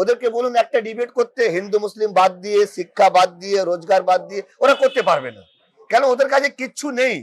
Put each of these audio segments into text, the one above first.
ওদেরকে বলুন একটা ডিবেট করতে, হিন্দু, মুসলিম বাদ দিয়ে, শিক্ষা বাদ দিয়ে, রোজগার বাদ দিয়ে, ওরা করতে পারবে না। কেন? ওদের কাছে কিচ্ছু নেই।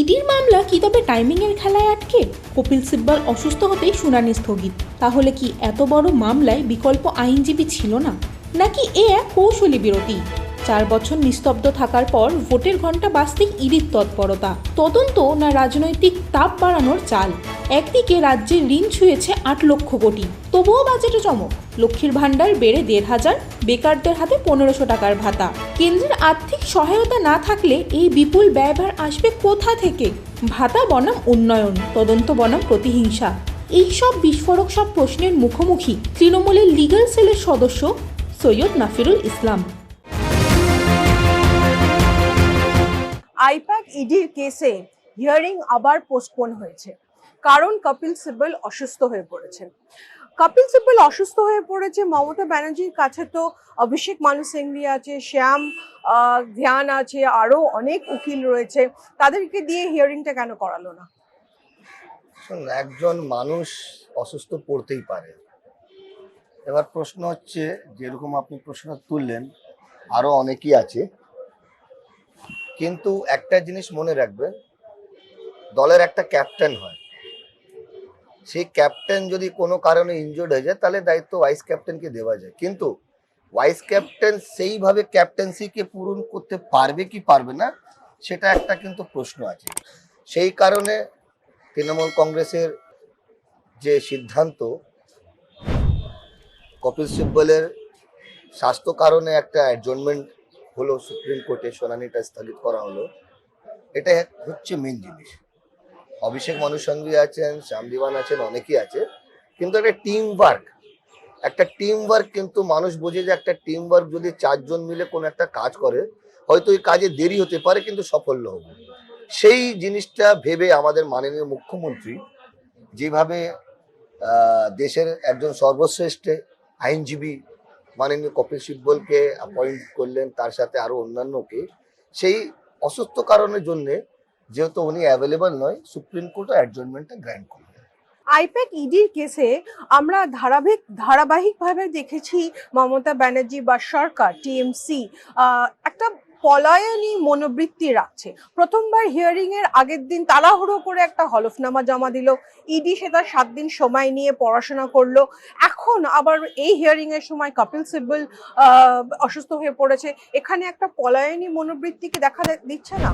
ইডির মামলা কি তবে টাইমিংয়ের খেলায় আটকে? কপিল সিব্বল অসুস্থ হতেই শুনানি স্থগিত। তাহলে কি এত বড় মামলায় বিকল্প আইনজীবী ছিল না? নাকি এ এক কৌশলী বিরতি? চার বছর নিস্তব্ধ থাকার পর ভোটের ঘণ্টা বাজতেই ইডির তৎপরতা। তদন্ত না রাজনৈতিক তাপ বাড়ানোর চাল? একদিকে রাজ্যের ঋণ ছুঁয়েছে আট লক্ষ কোটি। তবুও বাজেটে চমক। লক্ষ্মীর ভাণ্ডার বেড়ে দেড় হাজার, বেকারদের হাতে পনেরোশো টাকার ভাতা। কেন্দ্রের আর্থিক সহায়তা না থাকলে এই বিপুল ব্যয়ভার আসবে কোথা থেকে? ভাতা বনাম উন্নয়ন, তদন্ত বনাম প্রতিহিংসা। এইসব বিস্ফোরক সব প্রশ্নের মুখোমুখি। তৃণমূলের লিগ্যাল সেলের সদস্য সৈয়দ নাফিরুল ইসলাম। আইপ্যাক ইডির কেসে হিয়ারিং আবার পোস্টপোন হয়েছে। কারণ কপিল সিব্বল অসুস্থ হয়ে পড়েছেন। কপিল সিব্বল অসুস্থ হয়ে পড়েছে মমতা ব্যানার্জির কাছে তো অভিষেক মানু সিংভি আছে শ্যাম আহ, ধ্যান আছে আরও অনেক উকিল রয়েছে। তাদেরকে দিয়ে হিয়ারিংটা কেন করালো না? শুনুন একজন মানুষ অসুস্থ পড়তেই পারে। এবার প্রশ্ন হচ্ছে, যেরকম আপনি প্রশ্ন তুললেন, আরও অনেকেই আছে। কিন্তু একটা জিনিস মনে রাখবেন, দলের একটা ক্যাপ্টেন হয়। সেই ক্যাপ্টেন যদি কোনো কারণে ইনজোর্ড হয়ে যায়, তাহলে দায়িত্ব ভাইস ক্যাপ্টেনকে দেওয়া যায়। কিন্তু ভাইস ক্যাপ্টেন সেইভাবে ক্যাপ্টেন্সিকে পূরণ করতে পারবে কি পারবে না, সেটা একটা কিন্তু প্রশ্ন আছে। সেই কারণে তৃণমূল কংগ্রেসের যে সিদ্ধান্ত কপিল সিব্বলের স্বাস্থ্য কারণে একটা অ্যাডজনমেন্ট হলো সুপ্রিম কোর্টে শুনানিটা স্থগিত করা হলো। এটা হচ্ছে মেন জিনিস। অভিষেক মানু সঙ্গী আছেন শ্যামদিবান আছেন, অনেকেই আছে। কিন্তু একটা টিম ওয়ার্ক একটা টিম ওয়ার্ক কিন্তু মানুষ বোঝে যে একটা টিম ওয়ার্ক যদি চারজন মিলে কোনো একটা কাজ করে, হয়তো এই কাজে দেরি হতে পারে কিন্তু সাফল্য হবে। সেই জিনিসটা ভেবে আমাদের মাননীয় মুখ্যমন্ত্রী যেভাবে দেশের একজন সর্বশ্রেষ্ঠ আইনজীবী মাননীয় কপিল সিব্বলকে অ্যাপয়েন্ট করলেন, তার সাথে আরও অন্যান্যকে। সেই অসুস্থ কারণের জন্যে যেহেতু উনি অ্যাভেলেবল নয়, সুপ্রিম কোর্ট অ্যাডজনমেন্টটা গ্র্যান্ট করলেন। আইপ্যাক ইডির কেসে আমরা ধারাবাহিক, ধারাবাহিকভাবে দেখেছি মমতা ব্যানার্জি বা সরকার, টিএমসি একটা পলায়নী মনোবৃত্তি রাখছে। প্রথমবার হিয়ারিং এর আগের দিন তাড়াহুড়ো করে একটা হলফনামা জমা দিল। ইডি সেটা সাত দিন সময় নিয়ে পড়াশোনা করল। এখন আবার এই হিয়ারিং এর সময় কপিল সিব্বল অসুস্থ হয়ে পড়েছে। এখানে একটা পলায়নী মনোবৃত্তিকে দেখা দিচ্ছে না?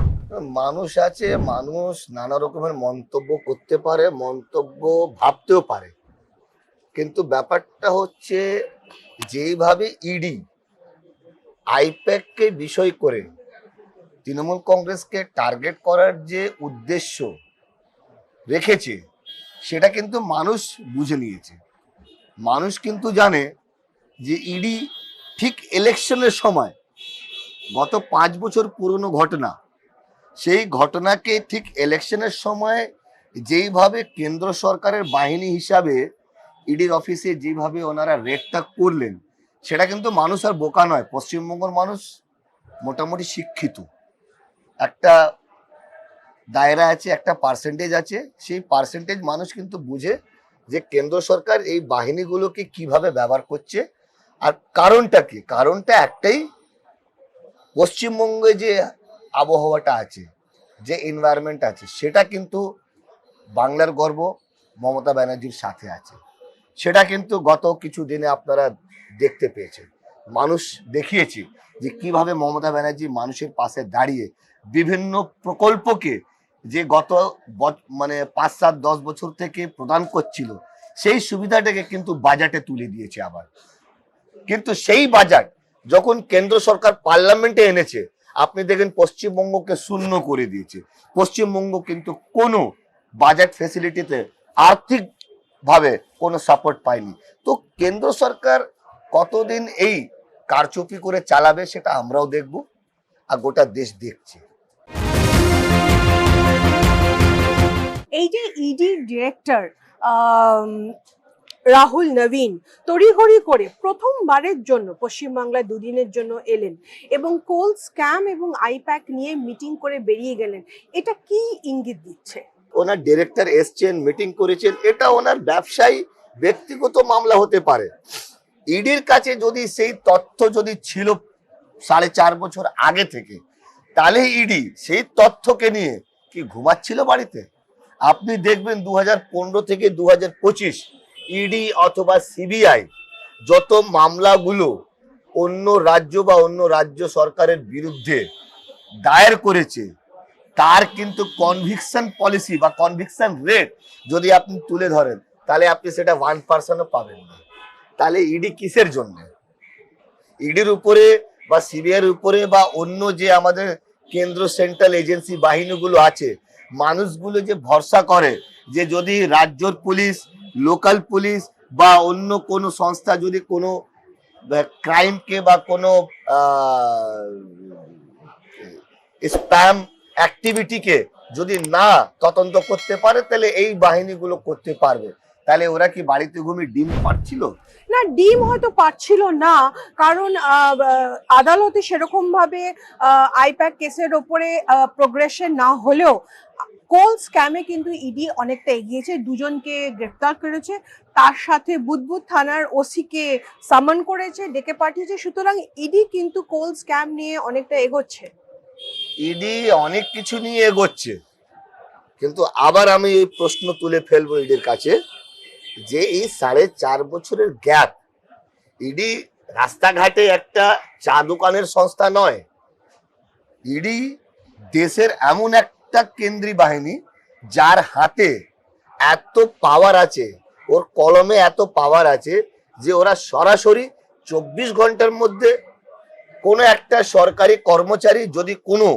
মানুষ আছে, মানুষ নানা রকমের মন্তব্য করতে পারে, মন্তব্য ভাবতেও পারে। কিন্তু ব্যাপারটা হচ্ছে, যেইভাবে ইডি আইপ্যাককে বিষয় করে তৃণমূল কংগ্রেসকে টার্গেট করার যে উদ্দেশ্য রেখেছে, সেটা কিন্তু মানুষ বুঝে নিয়েছে। মানুষ কিন্তু জানে যে ইডি ঠিক ইলেকশনের সময় গত পাঁচ বছর পুরনো ঘটনা, সেই ঘটনাকে ঠিক ইলেকশনের সময় যেইভাবে কেন্দ্র সরকারের বাহিনী হিসাবে ইডির অফিসে যেভাবে ওনারা রেডটা করলেন সেটা কিন্তু মানুষ আর বোকা নয়, পশ্চিমবঙ্গের মানুষ মোটামুটি শিক্ষিত। একটা দায়রা আছে, একটা পার্সেন্টেজ আছে, সেই পার্সেন্টেজ মানুষ কিন্তু বুঝে যে কেন্দ্র সরকার এই বাহিনীগুলোকে কীভাবে ব্যবহার করছে আর কারণটা কি? কারণটা একটাই, পশ্চিমবঙ্গে যে আবহাওয়াটা আছে, যে এনভায়রনমেন্ট আছে, সেটা কিন্তু বাংলার গর্ব মমতা ব্যানার্জির সাথে আছে। সেটা কিন্তু গত কিছু দিনে আপনারা দেখতে পেয়েছেন। মানুষ দেখিয়েছি যে কীভাবে মমতা ব্যানার্জি মানুষের পাশে দাঁড়িয়ে বিভিন্ন প্রকল্পকে যে গত মানে পাঁচ সাত দশ বছর থেকে প্রদান করছিল, সেই সুবিধাটাকে কিন্তু বাজেটে তুলে দিয়েছে আবার। কিন্তু সেই বাজেট যখন কেন্দ্র সরকার পার্লামেন্টে এনেছে, আপনি দেখেন পশ্চিমবঙ্গকে শূন্য করে দিয়েছে। পশ্চিমবঙ্গ কিন্তু কোনো বাজেট ফেসিলিটিতে আর্থিক ভাবে কোনো সাপোর্ট পায়নি তো কেন্দ্র সরকার কতদিন এই কারচুপি করে চালাবে সেটা আমরাও দেখব আর গোটা দেশ দেখছে। এই যে ইডি ডিরেক্টর রাহুল নবীন তড়িঘড়ি করে প্রথমবারের জন্য পশ্চিমবাংলায় দুদিনের জন্য এলেন এবং কোল স্ক্যাম এবং আইপ্যাক নিয়ে মিটিং করে বেরিয়ে গেলেন। এটা কি ইঙ্গিত দিচ্ছে? ওনার ডিরেক্টর এসছেন মিটিং করেছেন, এটা ওনার ব্যবসায়ী ব্যক্তিগত মামলা হতে পারে। ইডির কাছে যদি সেই তথ্য যদি ছিল সাড়ে চার বছর আগে থেকে, তাহলে ইডি সেই তথ্যকে নিয়ে কি ঘুমাচ্ছিল বাড়িতে? আপনি দেখবেন দু হাজার পনেরো থেকে দু হাজার পঁচিশ ইডি অথবা সিবিআই যত মামলাগুলো অন্য রাজ্য বা অন্য রাজ্য সরকারের বিরুদ্ধে দায়ের করেছে তার কিন্তু কনভিকশন পলিসি বা কনভিকশন রেট যদি আপনি তুলে ধরেন, তাহলে আপনি সেটা ওয়ান পার্সেন্টও পাবেন না। তাহলে ইডি কিসের জন্য? ইডির উপরে বা সিবিআইয়ের উপরে বা অন্য যে আমাদের কেন্দ্র সেন্ট্রাল এজেন্সি বাহিনীগুলো আছে, মানুষগুলো যে ভরসা করে যে যদি রাজ্যর পুলিশ লোকাল পুলিশ বা অন্য কোনো সংস্থা যদি কোনো ক্রাইমকে বা কোনো স্প্যাম অ্যাক্টিভিটিকে যদি না তদন্ত করতে পারে, তাহলে এই বাহিনীগুলো করতে পারবে। তাহলে ওরা কি বাড়িতে ঘুমিয়ে ডিম পাচ্ছিল না, ডিম হয়তো পাচ্ছিল না, কারণ আদালতে সেরকম ভাবে আইপ্যাক কেসের ওপরে প্রোগ্রেশন না হলেও, কোল স্ক্যামে কিন্তু ইডি অনেকটা এগিয়েছে, দুজনকে গ্রেফতার করেছে, তার সাথে বুদবুদ থানার ওসিকে সামন করেছে, ডেকে পাঠিয়েছে, সুতরাং ইডি কিন্তু কোল স্ক্যাম নিয়ে অনেকটা এগোচ্ছে। ইডি অনেক কিছু নিয়ে এগোচ্ছে। কিন্তু আবার আমি এই প্রশ্ন তুলে ফেলব ইডির কাছে যে এই সাড়ে চার বছরের গ্যাপ, ইডি রাস্তাঘাটে একটা চা দোকানের সংস্থা নয়। ইডি দেশের এমন একটা কেন্দ্রী বাহিনী যার হাতে এত পাওয়ার আছে, ওর কলমে এত পাওয়ার আছে যে ওরা সরাসরি চব্বিশ ঘণ্টার মধ্যে কোনো একটা সরকারি কর্মচারী যদি কোনো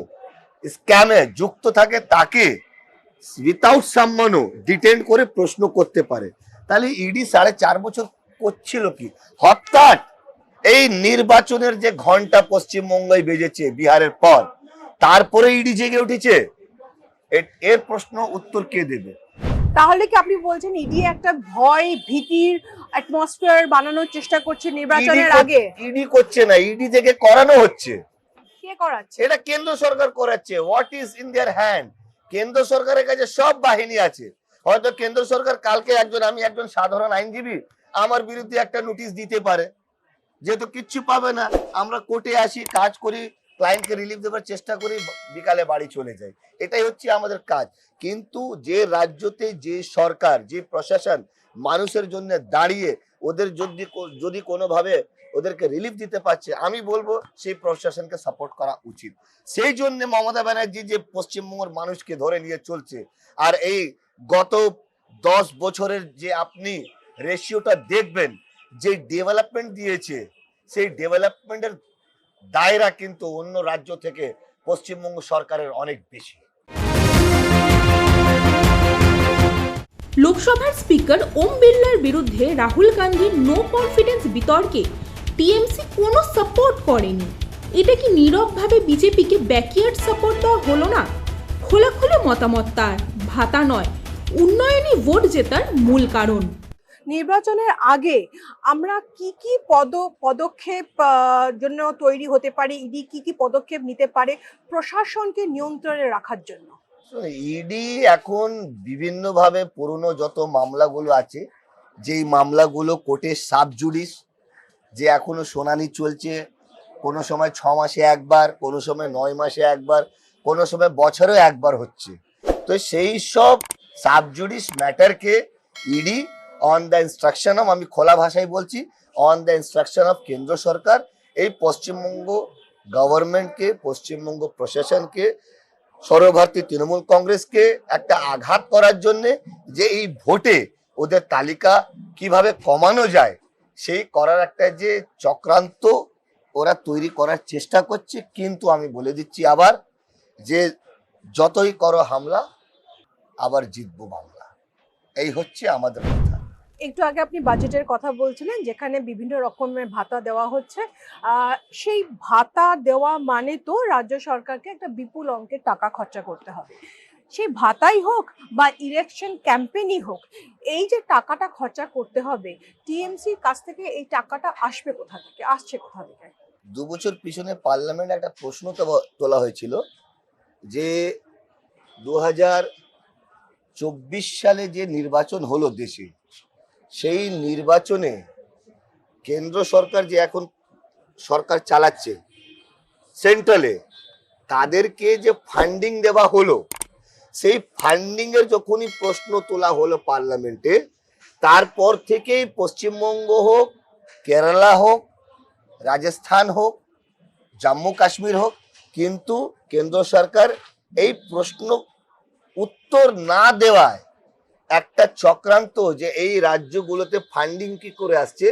স্ক্যামে যুক্ত থাকে, তাকে উইথাউট সাম্মানও ডিটেন করে প্রশ্ন করতে পারে। তাহলে ইডি সাড়ে চার বছর করছিল কি? হঠাৎ এই নির্বাচনের যে ঘণ্টা পশ্চিমবঙ্গে বেজেছে বিহারের পর, তারপরে ইডি জেগে উঠেছে। এর প্রশ্ন উত্তর কে দেবে? তাহলে কি আপনি বলছেন ইডি একটা ভয় ভীতির অ্যাটমসফিয়ার বানানোর চেষ্টা করছে নির্বাচনের আগে। ইডি করছে না ইডি থেকে করানো হচ্ছে। কে করাচ্ছে? এটা কেন্দ্র সরকার করাচ্ছে। What is in their hand কেন্দ্র সরকারের কাছে সব বাহিনী আছে। হয়তো কেন্দ্র সরকার কালকে একজন আমি একজন সাধারণ আইনজীবী আমার বিরুদ্ধে একটা নোটিশ দিতে পারে। যেহেতু কিচ্ছু পাবে না আমরা কোর্টে আসি কাজ করি ক্লায়েন্টকে রিলিফ দেওয়ার চেষ্টা করি বিকালে বাড়ি চলে যাই। এটাই হচ্ছে আমাদের কাজ। কিন্তু যে রাজ্যতে যে সরকার যে প্রশাসন মানুষের জন্য দাঁড়িয়ে ওদের যদি যদি কোনোভাবে ওদেরকে রিলিফ দিতে পারছে, আমি বলব সেই প্রশাসনকে সাপোর্ট করা উচিত। সেই জন্য মমতা ব্যানার্জি যে পশ্চিমবঙ্গের মানুষকে ধরে নিয়ে চলছে, আর এই গত দশ বছরের যে আপনি রেশিওটা দেখবেন, যে ডেভেলপমেন্ট দিয়েছে, সেই ডেভেলপমেন্টের দায়রা কিন্তু অন্য রাজ্য থেকে পশ্চিমবঙ্গ সরকারের অনেক বেশি। লোকসভার স্পিকার ওম বিড়লার বিরুদ্ধে রাহুল গান্ধীর নো কনফিডেন্স বিতর্কে টিএমসি কোনো সাপোর্ট করেনি। এটা কি নীরবভাবে বিজেপিকে ব্যাকইয়ার্ড সাপোর্ট দেওয়া হলো না? খোলাখুলি মতামত তার, ভাতা নয়। উন্নয়নই ভোট জেতার মূল কারণ। নির্বাচনের আগে আমরা কি কি পদ, পদক্ষেপ জন্য তৈরি হতে পারে, ইডি কি কি পদক্ষেপ নিতে পারে প্রশাসনকে নিয়ন্ত্রণে রাখার জন্য? ইডি এখন বিভিন্নভাবে পুরনো যত মামলাগুলো আছে, যেই মামলাগুলো কোর্টে সাব জুডিস, যে এখনও শুনানি চলছে, কোনো সময় ছ মাসে একবার, কোনো সময় নয় মাসে একবার, কোনো সময় বছরেও একবার হচ্ছে। তো সেই সব sub judice ম্যাটারকে ED on the instruction of আমি খোলা ভাষায় বলছি অন দ্য ইনস্ট্রাকশন অফ কেন্দ্র সরকার, এই পশ্চিমবঙ্গ গভর্নমেন্টকে পশ্চিমবঙ্গ প্রশাসনকে সর্বভারতীয় তৃণমূল কংগ্রেসকে একটা আঘাত করার জন্য যে এই ভোটে ওদের তালিকা কীভাবে কমানো যায়, সেই করার একটা যে চক্রান্ত ওরা তৈরি করার চেষ্টা করছে। কিন্তু আমি বলে দিচ্ছি আবার যে যতই করো হামলা, আবার জিতবো বাংলা। এই হচ্ছে আমাদের একটু আগে আপনি বাজেটের কথা বলছিলেন, যেখানে বিভিন্ন রকমের ভাতা দেওয়া হচ্ছে। সেই ভাতা দেওয়া মানে তো রাজ্য সরকারকে একটা বিপুল অঙ্কের টাকা খরচা করতে হবে। সেই ভাতাই হোক বা ইলেকশন ক্যাম্পেনই হোক, এই যে টাকাটা খরচা করতে হবে টিএমসির কাছ থেকে এই টাকাটা আসবে কোথা থেকে? আসছে কোথা থেকে? দু বছর পিছনে পার্লামেন্টে একটা প্রশ্ন তোলা হয়েছিল যে দু চব্বিশ সালে যে নির্বাচন হলো দেশে সেই নির্বাচনে কেন্দ্র সরকার যে এখন সরকার চালাচ্ছে, সেন্ট্রালে তাদেরকে যে ফান্ডিং দেওয়া হলো, সেই ফান্ডিং এর যখনই প্রশ্ন তোলা হলো পার্লামেন্টে, তারপর থেকেই পশ্চিমবঙ্গ হোক, কেরালা হোক, রাজস্থান হোক, জম্মু কাশ্মীর হোক, কিন্তু কেন্দ্র সরকার এই প্রশ্ন উত্তর না দেওয়ায় একটা চক্রান্ত যে এই রাজ্যগুলোতে ফান্ডিং কি করে আসছে,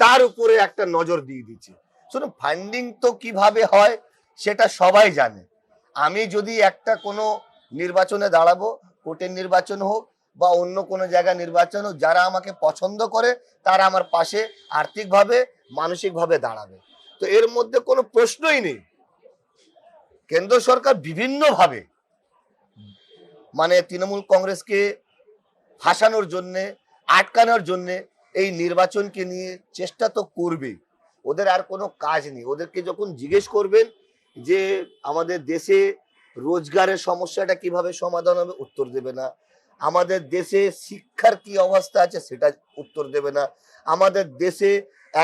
তার উপরে একটা নজর দিয়ে দিচ্ছে। শুনুন ফান্ডিং তো কীভাবে হয় সেটা সবাই জানে। আমি যদি একটা কোনো নির্বাচনে দাঁড়াবো, কোর্টের নির্বাচন হোক বা অন্য কোনো জায়গা নির্বাচন হোক, যারা আমাকে পছন্দ করে, তারা আমার পাশে আর্থিকভাবে, মানসিকভাবে দাঁড়াবে। তো এর মধ্যে কোনো প্রশ্নই নেই। কেন্দ্র সরকার বিভিন্নভাবে মানে তৃণমূল কংগ্রেসকে ফাঁসানোর জন্যে, আটকানোর জন্যে এই নির্বাচনকে নিয়ে চেষ্টা তো করবেই। ওদের আর কোনো কাজ নেই। ওদেরকে যখন জিজ্ঞেস করবেন যে আমাদের দেশে রোজগারের সমস্যাটা কীভাবে সমাধান হবে, উত্তর দেবে না। আমাদের দেশে শিক্ষার কি অবস্থা আছে, সেটা উত্তর দেবে না। আমাদের দেশে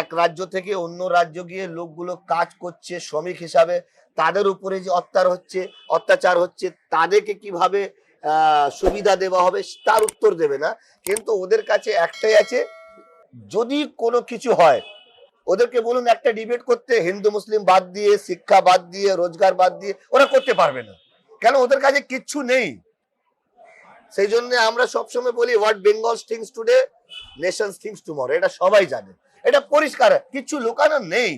এক রাজ্য থেকে অন্য রাজ্য গিয়ে লোকগুলো কাজ করছে শ্রমিক হিসাবে, তাদের উপরে যে অত্যাচার হচ্ছে অত্যাচার হচ্ছে, তাদেরকে কীভাবে সুবিধা দেওয়া হবে, তার উত্তর দেবে না। কিন্তু ওদের কাছে একটাই আছে, যদি কোনো কিছু হয়, ওদেরকে বলুন একটা ডিবেট করতে, হিন্দু, মুসলিম বাদ দিয়ে, শিক্ষা বাদ দিয়ে, রোজগার বাদ দিয়ে, ওরা করতে পারবে না। কেন? ওদের কাছে কিচ্ছু নেই। সেই জন্য আমরা সবসময় বলি what Bengal thinks today nation thinks tomorrow এটা সবাই জানে। এটা পরিষ্কার কিচ্ছু লুকানো নেই।